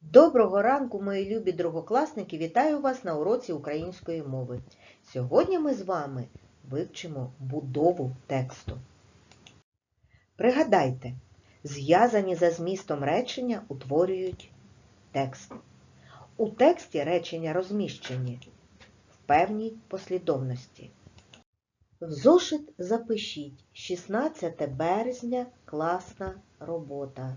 Доброго ранку, мої любі другокласники! Вітаю вас на уроці української мови. Сьогодні ми з вами вивчимо будову тексту. Пригадайте, зв'язані за змістом речення утворюють текст. У тексті речення розміщені в певній послідовності. В зошит запишіть 16 березня класна робота.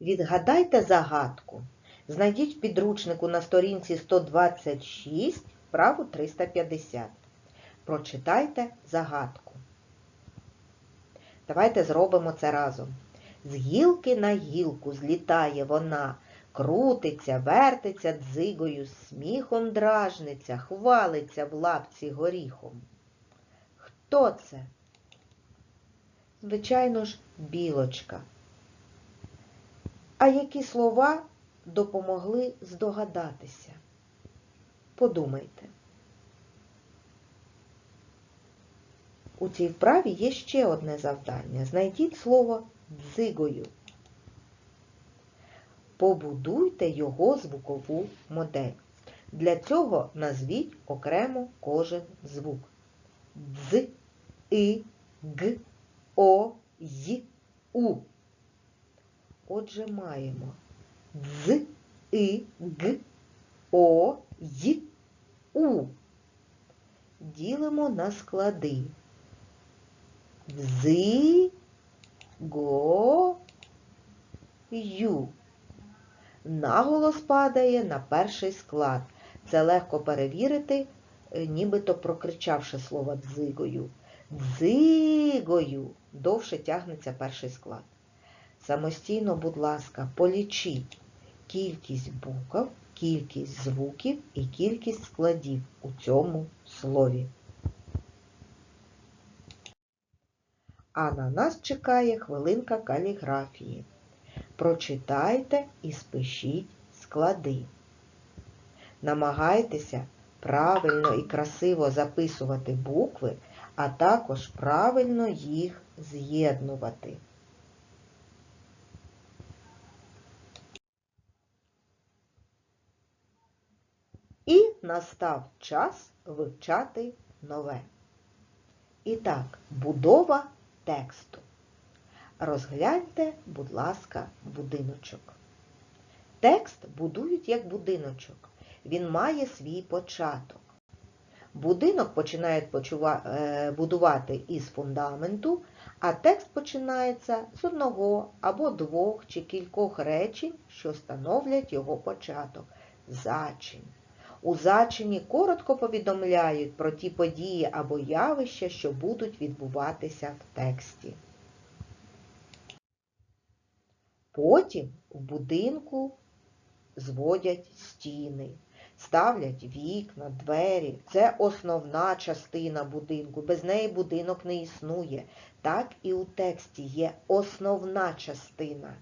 Відгадайте загадку. Знайдіть в підручнику на сторінці 126, вправу 350. Прочитайте загадку. Давайте зробимо це разом. З гілки на гілку злітає вона, крутиться, вертиться дзигою, сміхом дражниться, хвалиться в лапці горіхом. Хто це? Звичайно ж, білочка. А які слова допомогли здогадатися? Подумайте. У цій вправі є ще одне завдання. Знайдіть слово дзигою. Побудуйте його звукову модель. Для цього назвіть окремо кожен звук. Дз, И, Г, О, Й, У. Отже, маємо Дз, И, Г, О, Й, У. Ділимо на склади. Дзи, го, ю. Наголос падає на перший склад. Це легко перевірити, е, нібито прокричавши слово дзигою. Дзигою довше тягнеться перший склад. Самостійно, будь ласка, полічіть кількість букв, кількість звуків і кількість складів у цьому слові. А на нас чекає хвилинка каліграфії. Прочитайте і спишіть склади. Намагайтеся правильно і красиво записувати букви, а також правильно їх з'єднувати. І настав час вивчати нове. І так, будова тексту. Розгляньте, будь ласка, будиночок. Текст будують як будиночок. Він має свій початок. Будинок починають е, будувати із фундаменту, а текст починається з одного або двох чи кількох речень, що становлять його початок. Зачин. У зачині коротко повідомляють про ті події або явища, що будуть відбуватися в тексті. Потім в будинку зводять стіни, ставлять вікна, двері. Це основна частина будинку. Без неї будинок не існує. Так і у тексті є основна частина.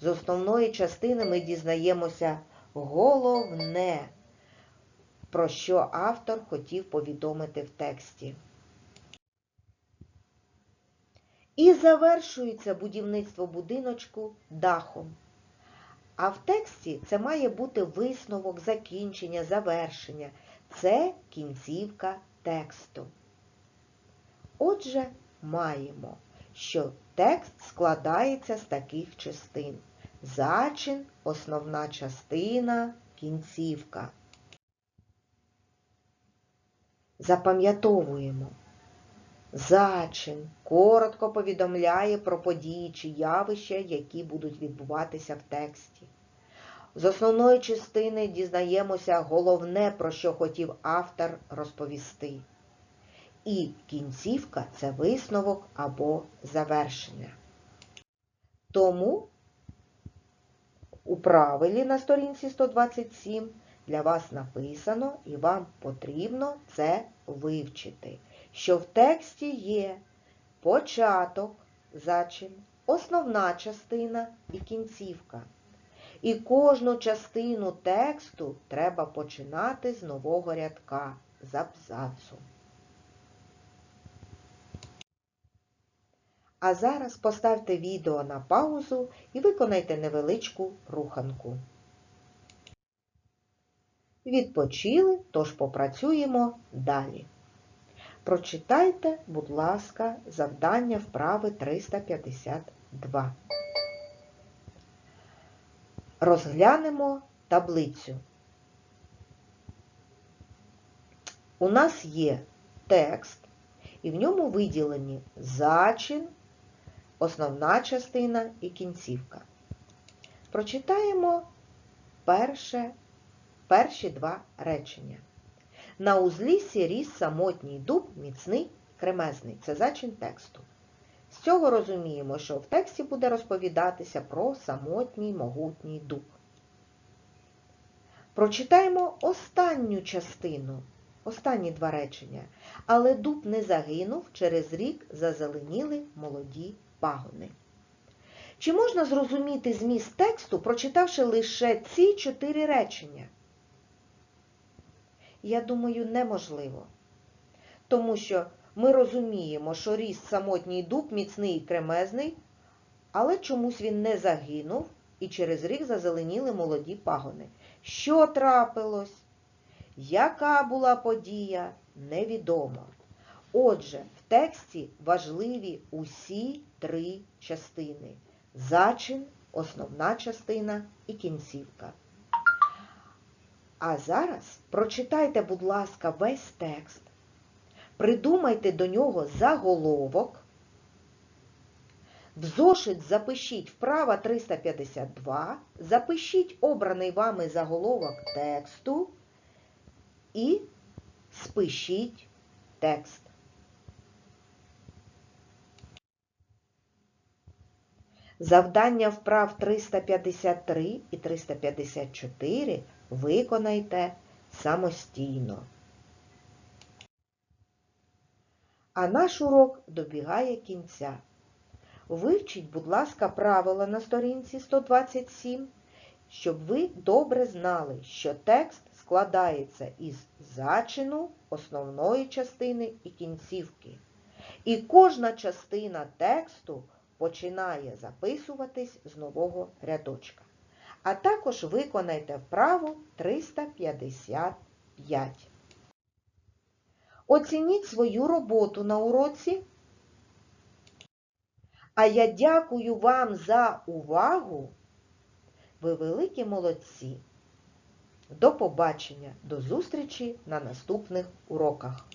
З основної частини ми дізнаємося головне, про що автор хотів повідомити в тексті. І завершується будівництво будиночку дахом. А в тексті це має бути висновок, закінчення, завершення. Це кінцівка тексту. Отже, маємо, що текст складається з таких частин. Зачин, основна частина, кінцівка. Запам'ятовуємо. Зачин коротко повідомляє про події чи явища, які будуть відбуватися в тексті. З основної частини дізнаємося головне, про що хотів автор розповісти. І кінцівка це висновок або завершення. Тому у правилі на сторінці 127 для вас написано і вам потрібно це вивчити що в тексті є початок, зачин, основна частина і кінцівка. І кожну частину тексту треба починати з нового рядка, з абзацу. А зараз поставте відео на паузу і виконайте невеличку руханку. Відпочили, тож попрацюємо далі. Прочитайте, будь ласка, завдання вправи 352. Розглянемо таблицю. У нас є текст, і в ньому виділені зачин, основна частина і кінцівка. Прочитаємо перше, перші два речення. На узліссі ріс самотній дуб, міцний, кремезний. Це зачин тексту. З цього розуміємо, що в тексті буде розповідатися про самотній могутній дуб. Прочитаємо останню частину, останні два речення. Але дуб не загинув, через рік зазеленіли молоді пагони. Чи можна зрозуміти зміст тексту, прочитавши лише ці чотири речення? Я думаю, неможливо. Тому що ми розуміємо, що ріс самотній дуб міцний і кремезний, але чомусь він не загинув і через рік зазеленіли молоді пагони. Що трапилось? Яка була подія? Невідомо. Отже, в тексті важливі усі три частини. Зачин, основна частина і кінцівка. А зараз прочитайте, будь ласка, весь текст, придумайте до нього заголовок, в зошит запишіть вправа 352, запишіть обраний вами заголовок тексту. І спишіть текст. Завдання вправ 353 і 354 виконайте самостійно. А наш урок добігає кінця. Вивчіть, будь ласка, правила на сторінці 127, щоб ви добре знали, що текст складається із зачину, основної частини і кінцівки. І кожна частина тексту починає записуватись з нового рядочка. А також виконайте вправу 355. Оцініть свою роботу на уроці. А я дякую вам за увагу. Ви великі молодці. До побачення, до зустрічі на наступних уроках.